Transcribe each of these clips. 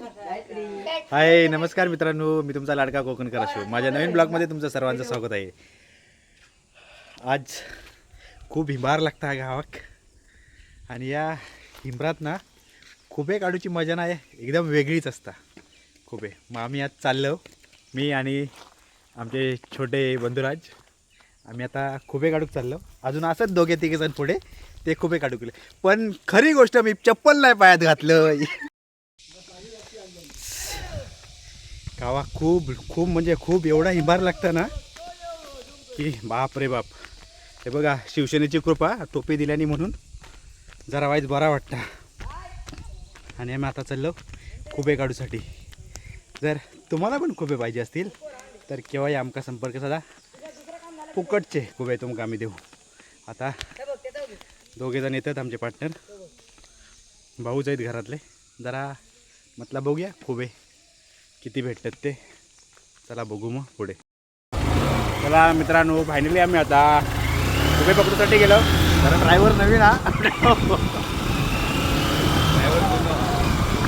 हाय नमस्कार मित्रांनो. मी तुमचा लाडका कोकणकर असो माझ्या नवीन ब्लॉगमध्ये तुमचं सर्वांचं स्वागत आहे. आज खूप हिंबार लागता गावाक आणि या हिंबरात ना खुबे काढूची मजा नाही एकदम वेगळीच असता. खुबे. मग आम्ही आज चाललो. मी आणि आमचे छोटे बंधुराज आम्ही आता खुबे काढूक चाललो. अजून असंच दोघे तिघे जण पुढे ते खुबे काढू गेले. पण खरी गोष्ट मी चप्पल नाही पायात घातलं गावा खूप खूप म्हणजे खूप एवढा हिंबार लागतं ना की बाप रे बाप. हे बघा शिवसेनेची कृपा टोपी दिल्याने म्हणून जरा वाईज बरा वाटता. आणि आम्ही आता चाललो खुबे काढूसाठी जर तुम्हाला पण खुबे पाहिजे असतील तर केव्हाही आमका संपर्क साधा. फुकटचे खुबे तुमका आम्ही देऊ. आता दोघेजण येतात आमचे पार्टनर भाऊच आहेत घरातले. जरा म्हटलं बघूया खुबे. किती भेटतात ते? चला बघू मग पुढे. चला मित्रांनो फायनली आम्ही आता कुठे पकडूसाठी गेलो. तर ड्रायव्हर नवीन हा.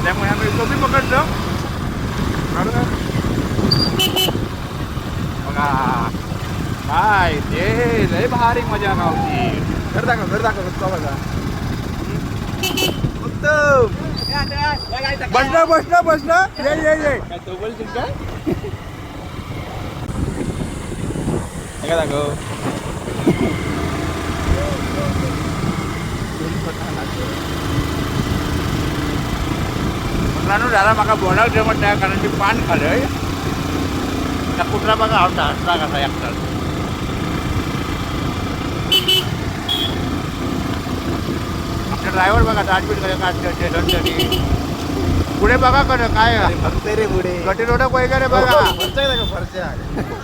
त्यामुळे आम्ही टोपी पकडलो. बघा. काय ते लय भारी मजा गावची. घर दाखव घर दाखव बघा. उत्तम. बघा उत्तम बसलं बसलं बसलं ये ये ये। तो बोलशील का काय दाखव मित्रांनो झाला म्हाका बोलाक जमत नाही कारण ती पान खालय त्या कुत्रा बघा आवडता हसला कसा एकटाच ड्रायव्हर बघा दाटपीट काढते दंडनी पुढे बघा करा काय? फक्त रे पुढे. गटी रोडक वगैरे बघा. आहे का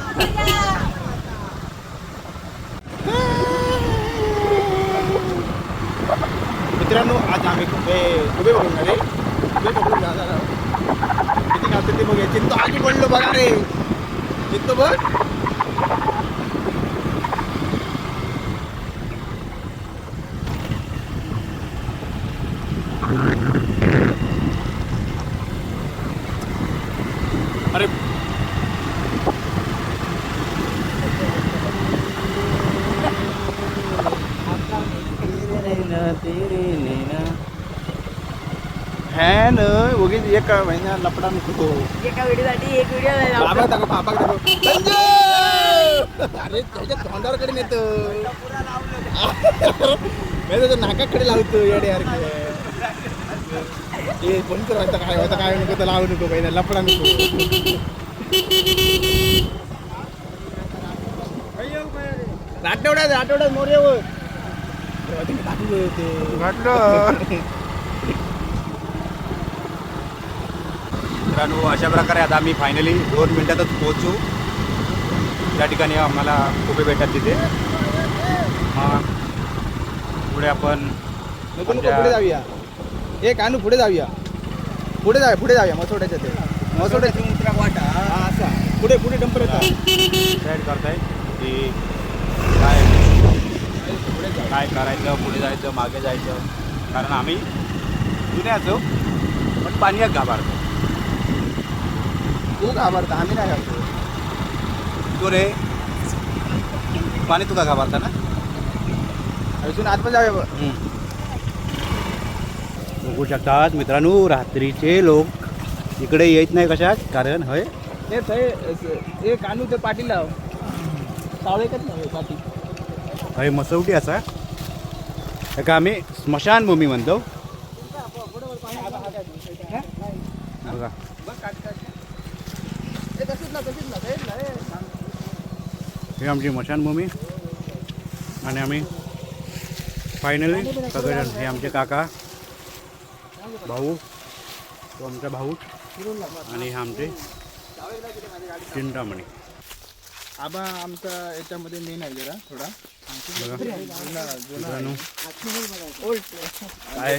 मित्रांनो आज आम्ही कुठे उभे बघून उभे पकडून जाणार आहोत किती घालते ते बघूया. चिंतो आधी पडलो बघा रे. चिंतो बघ. अरे. फॅन उगीच एक महिना लपडा नको एका व्हिडिओसाठी एक व्हिडिओ बाबा दाखव बाबा दाखव. संजय! अरे त्याच्या तोंडावर येत मी त्याच्या नाकाकडे लावतो येडे यार ए फोन कर आता काय होता काय नको तर लावू नको पहिला लपडा नको. आठवड्यात आठवड्यात मोर्यावर. मित्रांनो अशा प्रकारे आता आम्ही फायनली दोन मिनिटातच पोहोचू. त्या ठिकाणी आम्हाला खुबे भेटतात तिथे. पुढे आपण जाऊया. ए कानू पुढे जाऊया. पुढे जाऊया पुढे जाऊया मसोड्याच्या ते. मसोड्याच्या वाटा. हा असा. पुढे पुढे डंपर येतात करताय की काय काय करायचं पुढे जायचं मागे जायचं. कारण आम्ही जुन्याचो पण पाण्यात घाबरतो. तू घाबरता आम्ही नाही घाबरतो. तो रे. पाणी तुका घाबरता ना? अजून आतमध्ये जाऊया बघ. शकतात. मित्रांनो रात्रीचे लोक इकडे येत नाही कशात कारण हय. ए थंय अस- ए कानू ते पाटील लाव सावळेकच नाही पाटील. हय मसवटी असा. एका आम्ही स्मशानभूमी म्हणतो. बघा. ही आमची स्मशानभूमी आणि आम्ही फायनली सगळेजण हे आमचे काका. भाऊ. तो आमचा भाऊ. आणि हे आमचे चिंतामणी. आबा आमचा याच्यामध्ये मेन आहे जरा थोडा. काय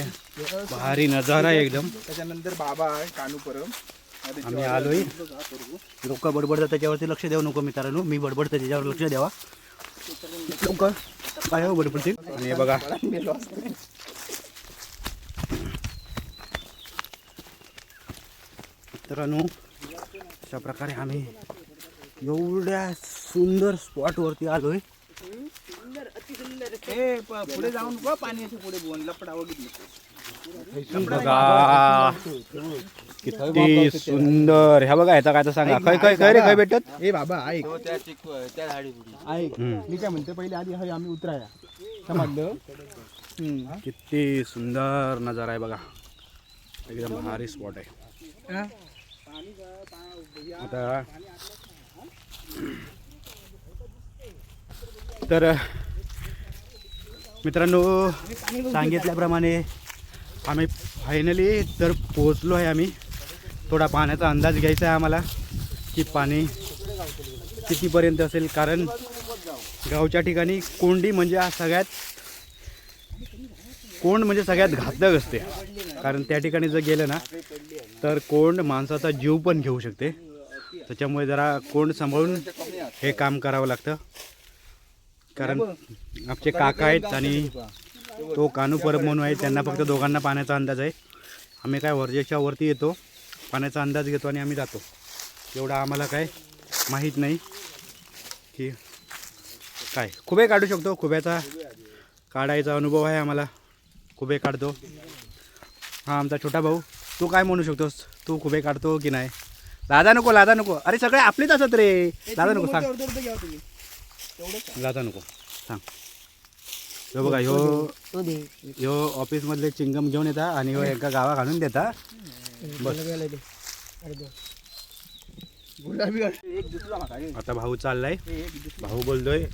भारी नजारा आहे एकदम. त्याच्यानंतर बाबा आहे कानू परम आम्ही आलोय. लोक बडबडतात त्याच्यावरती लक्ष देऊ नको मित्रांनो. मी बडबडतो त्याच्यावर लक्ष द्यावा. लोक काय हो बडबडतील आणि बघा मेलो असतो मित्रांनो अशा प्रकारे आम्ही एवढ्या सुंदर स्पॉटवरती आलोय. सुंदर अति सुंदर ए प- पुढे जाऊन नको पाणी असं पुढे बोन लपडा बघा किती सुंदर. ह्या बघा ह्याचा काय तर सांगा. काय काय काय रे काय भेटत? ए बाबा ऐक. ऐक. मी काय म्हणतो पहिले आधी हवी आम्ही उतराया. समजलं. किती सुंदर नजारा आहे बघा. एकदम भारी स्पॉट आहे. हा? आता तर मित्रांनो सांगितल्याप्रमाणे आम्ही फायनली तर पोचलो आहे आम्ही. थोडा पाण्याचा अंदाज घ्यायचा आहे आम्हाला की पाणी कितीपर्यंत असेल कारण गावच्या ठिकाणी कोंडी म्हणजे हा सगळ्यात कोंड म्हणजे सगळ्यात घातक असते. कारण त्या ठिकाणी जर गेलं ना तर कोंड माणसाचा जीव पण घेऊ शकते. त्याच्यामुळे जरा कोंड सांभाळून हे काम करावं लागतं. कारण आमचे काका आहेत आणि तो कानू परब म्हणून आहे. त्यांना फक्त दोघांना पाण्याचा अंदाज आहे. आम्ही काय वर्जेच्या वरती येतो पाण्याचा अंदाज घेतो आणि आम्ही जातो. एवढा आम्हाला काय माहीत नाही की काय. खुबे काढू शकतो. खुब्याचा काढायचा अनुभव आहे आम्हाला. खुबे काढतो. हा आमचा छोटा भाऊ. तू काय म्हणू शकतोस? तू खुबे काढतो की नाही? लादा नको लादा नको. अरे सगळे आपलेच असत रे. लादा नको सांग. लादा नको सांग. ह्यो बघा ह्यो तो दे. ह्यो ऑफिसमधले चिंगम घेऊन येता आणि ह्यो एका गावा घालून देता. बस. आता भाऊ चाललाय. भाऊ बोलतोय.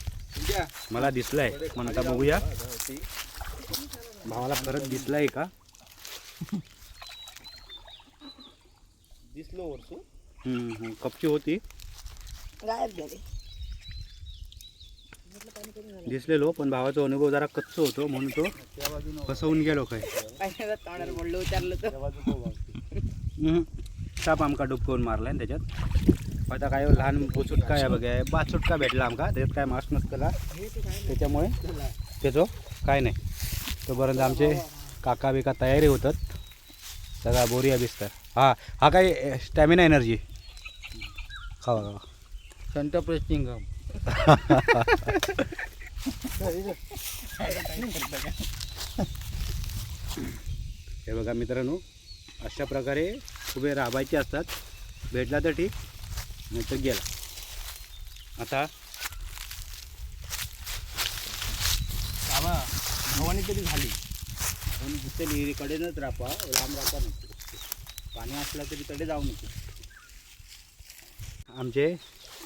मला दिसलाय. पण आता बघूया भावाला परत दिसलाय का? दिसलो वरसू हम्म, हम्म, कपची होती. गायब झाले दिसलेलो पण भावाचा अनुभव जरा कच्च होतो म्हणून तो फसवून गेलो काय बोललो. साप आमका डुबकवून मारलाय ना त्याच्यात. आता काय लहान बोचुटका आहे बघा बाचुटका भेटला आमका. त्याच्यात काय मास नसतला त्याच्यामुळे त्याचं काय नाही. तोपर्यंत आमचे काका बिका तयारी होतात. सगळा बोरिया बिस्तर. हा हा काय स्टॅमिना एनर्जी खावा खावा. संत प्रेस्टिंग हे बघा मित्रांनो अशा प्रकारे उभे राबायचे असतात. भेटला तर ठीक नाही तर गेला. आता बाबा भवानी तरी झाली. आपण नुसते विहिरीकडेनच रापा लांब रापा नको पाणी असलं तरी कडे जाऊ नको. आमचे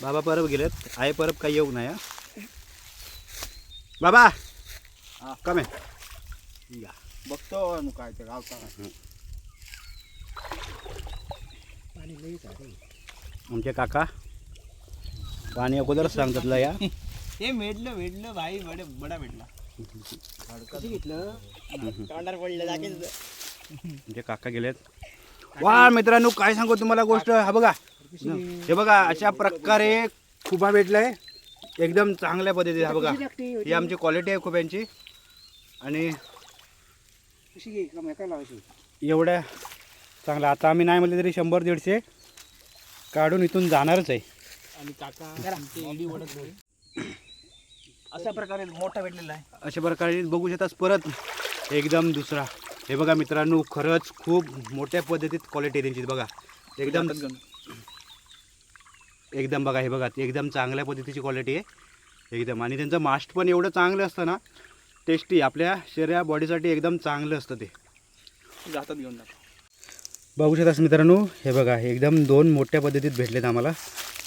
बाबा परब गेलेत. आई परब काही येऊ नये हा. बाबा! हा. कमे या. बघतो अनु काय ते गावचा. आमचे काका पाणी अगोदरच सांगतात ला या. हे भेटलं भेटलं भाई बडे बडा भेटला घेतलं? पडलं जागेच आमचे काका गेलेत. वा मित्रांनो काय सांगू तुम्हाला गोष्ट? हा बघा. हे बघा अशा प्रकारे खुबा भेटलाय. एकदम चांगल्या पद्धतीने हा बघा. ही आमची क्वालिटी आहे खुब्यांची. आणि एवढ्या चांगलं आता आम्ही नाही म्हणले तरी शंभर दीडशे काढून इथून जाणारच आहे. आणि काका. अशा प्रकारे मोठा भेटलेला आहे. अशा प्रकारे बघू शकतास परत एकदम दुसरा. हे बघा मित्रांनो खरंच खूप मोठ्या पद्धतीत क्वालिटी आहे त्यांची बघा. एकदम एकदम बघा हे बघा एकदम चांगल्या पद्धतीची क्वालिटी आहे. एकदम. आणि त्यांचं मास्ट पण एवढं चांगलं असतं ना टेस्टी आपल्या शरीरा बॉडीसाठी एकदम चांगलं असतं ते. जातात घेऊन बघू शकतास मित्रांनो हे बघा एकदम दोन मोठ्या पद्धतीत भेटलेत आम्हाला.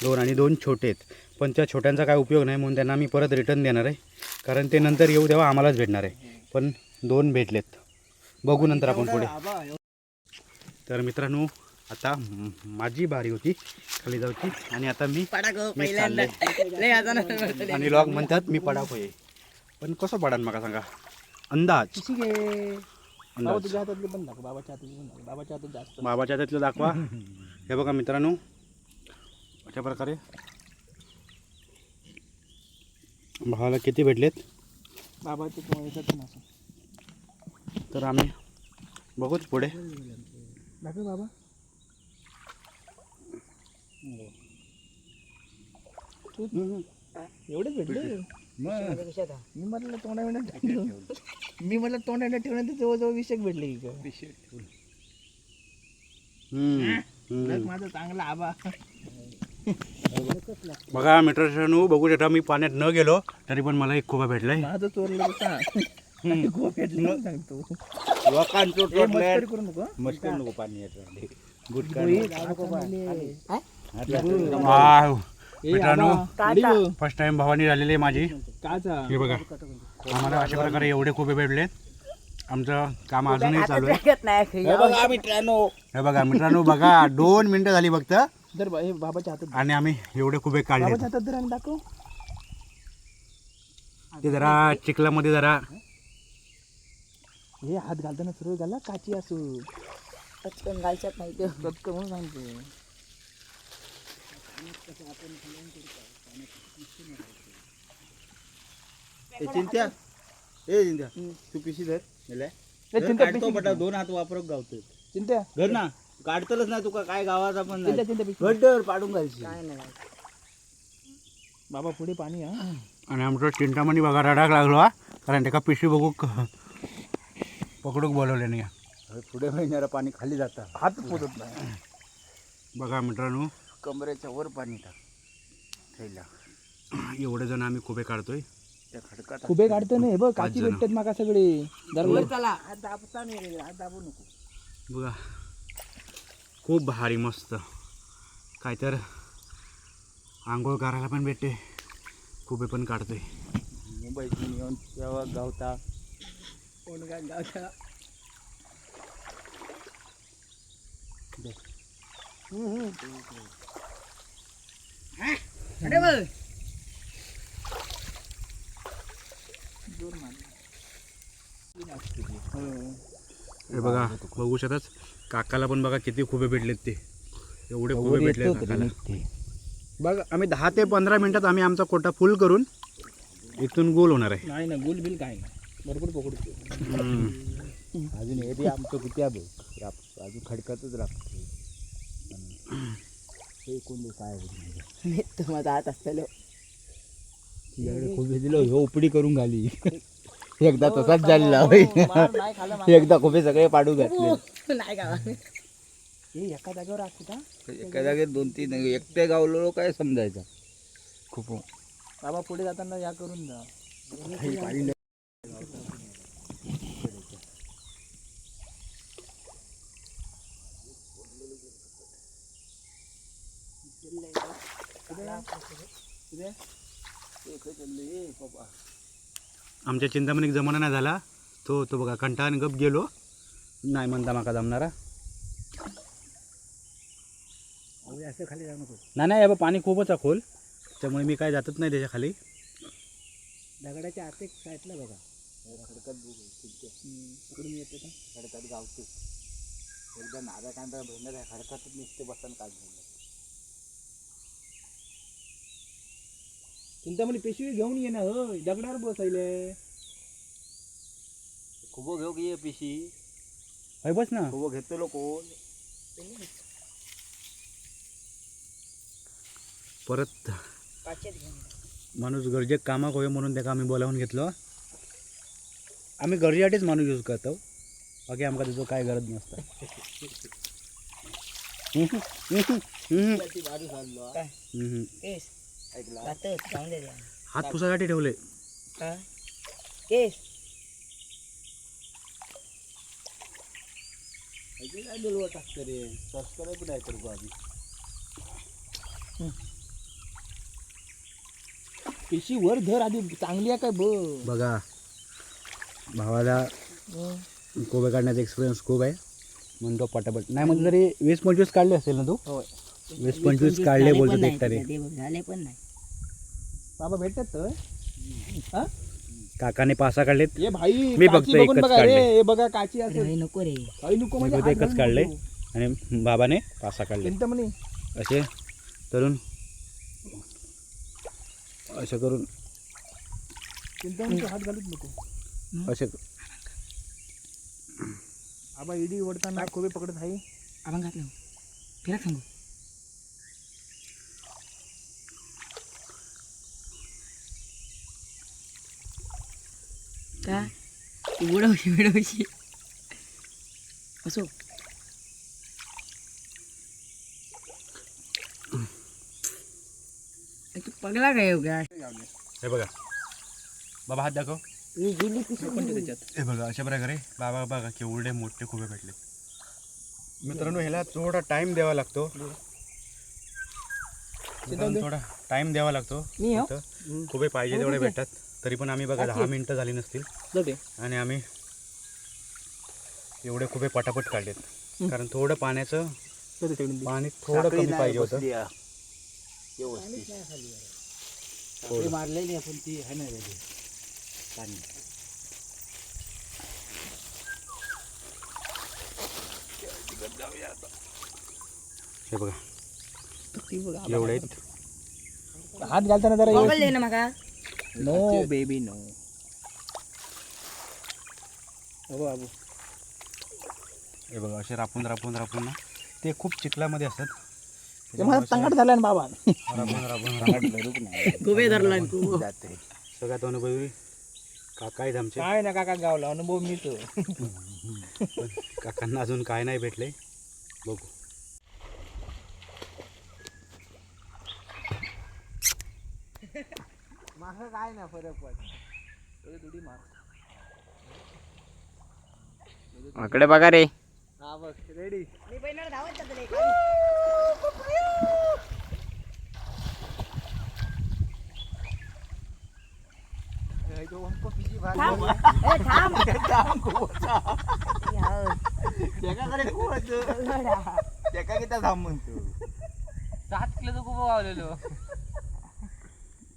दोन आणि दोन छोटे आहेत. पण त्या छोट्यांचा काय उपयोग नाही म्हणून त्यांना आम्ही परत रिटर्न देणार आहे. कारण ते नंतर येऊ तेव्हा आम्हालाच भेटणार आहे. पण दोन भेटलेत. बघू नंतर आपण पुढे. तर मित्रांनो आता माझी बारी होती खाली जाऊची. आणि आता मी आणि लॉग म्हणतात मी पडाप आहे पण कसं पडान मला सांगा? अंदाज. अंदाज. बाबाच्या हातातलं दाखवा. हे बघा मित्रांनो अशा प्रकारे. भावाला किती भेटलेत? बाबाचे पण याच्यात पण असं तर आम्ही बघूच पुढे. दाखव बाबा. एवढेच भेटले? मी म्हटलं तोंडा मिनिट मी म्हटलं तोंडा मिनिट ठेवण्यात जवळजवळ एक भेटले माझा चांगला आबा. बघा मित्रांनो बघू शकता मी पाण्यात न गेलो तरी पण मला एक खोबा भेटलाय. माझं चोरलं तर सांग गो भेटले म्हणून सांगतो ए, मस्करी करू नको मस्त नको पाणी मित्रांनो फर्स्ट टाइम भवानी झालेली आहे माझी. हे बघा. आम्हाला अशा प्रकारे एवढे खोबे भेटले आमचं काम अजूनही चालू आहे. नाही बघा मित्रांनो. हे बघा मित्रांनो बघा दोन मिनिटं झाली फक्त. तर बा- हे बाबाच्या हातात आणि आम्ही एवढे खोबे काढले बाबाच्या हातात जर आणि दाखव. ते जरा चिखलामध्ये जरा हे हात घालताना सर्व घाला काची असू. पटकन घालच्यात नाही ते कचकं म्हणून सांगतो चिंत्या. ए चिंत्या. तू पिशी धर ए, काढतो बटा दोन हात वापरत गावतोय. चिंत्या. घर ना. काढतलच ना तुका काय गावाचा पण चिंता नाही चिंता पिशवी गड्डर पाडून घालशी काय नाही. घालत. बाबा पुढे पाणी हा. आणि आमचं चिंतामणी बघा रडाक लागलो हा. कारण त्याका पिशवी बघू क- पकडूक बोलवले नाही. पुढे महिन्याला पाणी खाली जाता. हात पोचत नाही. बघा मित्रांनो. कमरेच्या वर पाणी टाक. थैला. एवढे जण आम्ही खोबे काढतोय. त्या खडकात खुबे काढतो नाही बघ काची जण. भेटतात माका सगळे. चला. हात दाबता नाही रे हात दाबू नको. बघा. खूप भारी मस्त. काय तर आंघोळ करायला पण भेटते. खोबे पण काढतोय. मुंबईतून येऊन तेव्हा गावता अरे बघ. हे बघा बघू शकताच काकाला पण बघा किती खोबे भेटलेत ते. एवढे खोबे भेटले काकाला. बघा आम्ही दहा ते पंधरा मिनिटात आम्ही आमचा कोटा फुल करून इथून गोल होणार आहे. नाही ना गोल बिल काय नाही. भरपूर पकडतो. अजून एरिया आमचं किती आहे बघ. राप अजून खडकातच राबते हे कोण काय मी तर माझा हात असलेलो खोबे दिलं ह्यो उपडी करून घाली. एकदा तसाच झालेला होय. एकदा खोबे सगळे पाडू घातले. नाही गावा हे एका जागेवर असतो का एका जागेत दोन तीन एकटे गावलो काय समजायचा? खूप. बाबा पुढे जाताना या करून जा. आमच्या चिंतामणी जमाना नाही झाला. तो तो बघा कंटाळा आणि गप गेलो. नाही म्हणता माका जमणारा. असं खाली जाऊ नको नाही नाही बाबा पाणी खूपच आहे खोल. त्यामुळे मी काय जातच नाही त्याच्याखाली. दगडाच्या आत एक साईडला बघा. इकडून येते का? खडकात गावतो. एकदा नादा कांदा भरणार आहे खडकातच नुसते बसन काढून. चिंतामणी पिशवी घेऊन ये ना होय दगडावर बसायले. खूप घेऊ की ये पिशी? होय बस ना. खूप घेतो कोण परत माणूस गरजेक कामाक होय म्हणून त्याका आम्ही बोलावून घेतलो. आम्ही गरजेसाठीच माणूस यूज करतो. बाकी आमका त्याचं काय गरज नसतं. हम्म, हात पुसासाठी ठेवले. हा? केस काय बोलवा टाकतं रे? सबस्क्राईब करू पिशवी वर धर आधी चांगली आहे काय बघ? बघा भावाला कोबे काढण्याचा एक्सपिरियन्स खूप आहे. म्हणतो पटापट. नाही म्हणजे तरी वीस पंचवीस काढले असेल ना तू? वीस पंचवीस काढले बोलतो एक झाले पण नाही. बाबा भेटतात तर? हा? काकाने पासा काढलेत. ये भाई मी काची बघून एकच बघा रे. काढले. हे बघा काची असेल. नको रे. काही नको म्हणजे फक्त एकच काढले. आणि बाबाने पासा काढले चिंतामणी असे करून असे करून हात घालूच नको. असे आबा इडी ओढताना खोबे पकडत आहे. आपण घातलं. फिरा सांगू का ती बुडवशी बिडवशी असो तू पगला काय हे बघा. बाबा हात दाखव. गेली कशी हे बघा अशा प्रकारे बाबा बघा केवढे मोठे खुबे भेटले. मित्रांनो ह्याला थोडा टाइम द्यावा लागतो. मित्रांनो, थोडा टाइम द्यावा लागतो. मी हो? इथं खुबे पाहिजे तेवढे भेटतात. तरी पण आम्ही बघा दहा मिनिटं झाली नसतील. आणि आम्ही एवढे खुबे पटापट काढलेत. कारण थोडं पाण्याचं पाणी थोडं कमी पाहिजे होतं. थोडं. मारलेली आपण ती आहे ना रेडी पाणी. हे बघा. एवढे आहेत. हात घालताना जरा ना माका नो बेबी नो अबो अबो हे बघा असे रापून रापून रापून ना. ते खूप चिखलामध्ये असतात. ते माझा संकट झाला ना बाबा. रापून रापून रापून. नाही धरला जाते. सगळ्यात अनुभवी काका आहेत आमचे. काय ना काका गावला अनुभव मिळतो काकांना अजून काय नाही भेटले. बघू. माझं काय ना फरक पड मार. आकडे बघा रे. हा बघ रेडी मी पहिला धावत जातले थांब. म्हणतो. सात किलो खूप वावलेलो.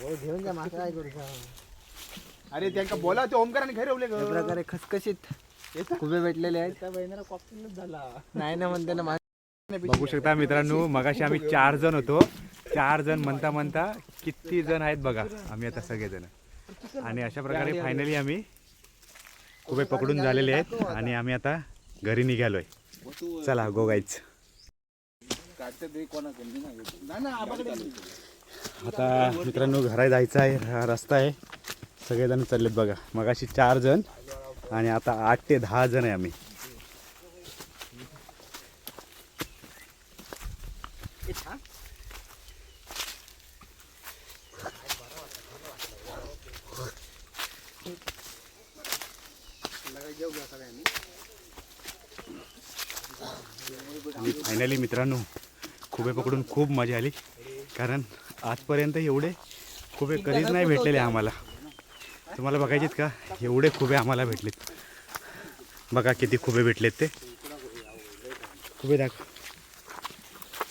हो घेऊन जा माका काय करू अरे त्यांना बोला ते ओमकाराने घरी ठेवले या प्रकारे खसखशीत खुबे भेटलेले आहेत. झाला. नाही ना म्हणते ना बघू शकता मित्रांनो मगाशी आम्ही चार जण होतो. चार जण म्हणता म्हणता किती जण आहेत बघा आम्ही आता सगळेजण. आणि अशा प्रकारे फायनली आम्ही खूप पकडून झालेले आहेत आणि आम्ही आता घरी निघालोय. चला गोगाईच आता मित्रांनो घरा जायचं आहे. हा रस्ता आहे. सगळेजण चाललेत बघा. मगाशी चार जण आणि आता आठ ते दहा जण आहे आम्ही. फायनली मित्रांनो खुबे पकडून खूप मजा आली. कारण आजपर्यंत एवढे खुबे कधीच नाही भेटलेले आम्हाला. तुम्हाला बघायचेत का? एवढे खुबे आम्हाला भेटलेत. बघा किती खुबे भेटलेत ते. खुबे दाख.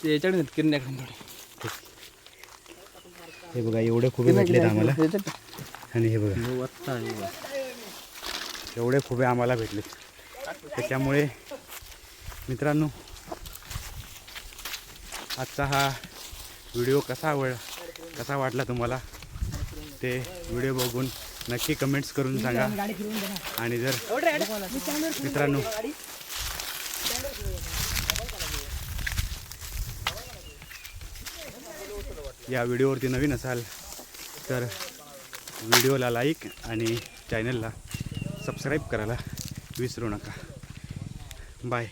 याच्याकडे किरण्याकडे थोडे. हे बघा एवढे खुबे भेटलेत आम्हाला. आणि हे बघा. एवढे खुबे आम्हाला भेटलेत. त्याच्यामुळे मित्रांनो आजचा हा व्हिडिओ कसा आवड कसा वाटला तुम्हाला? ते व्हिडिओ बघून नक्की कमेंट्स करून सांगा. आणि जर मित्रांनो या व्हिडिओवरती नवीन असाल तर व्हिडिओला लाईक आणि चॅनलला सबस्क्राईब करायला विसरू नका. बाय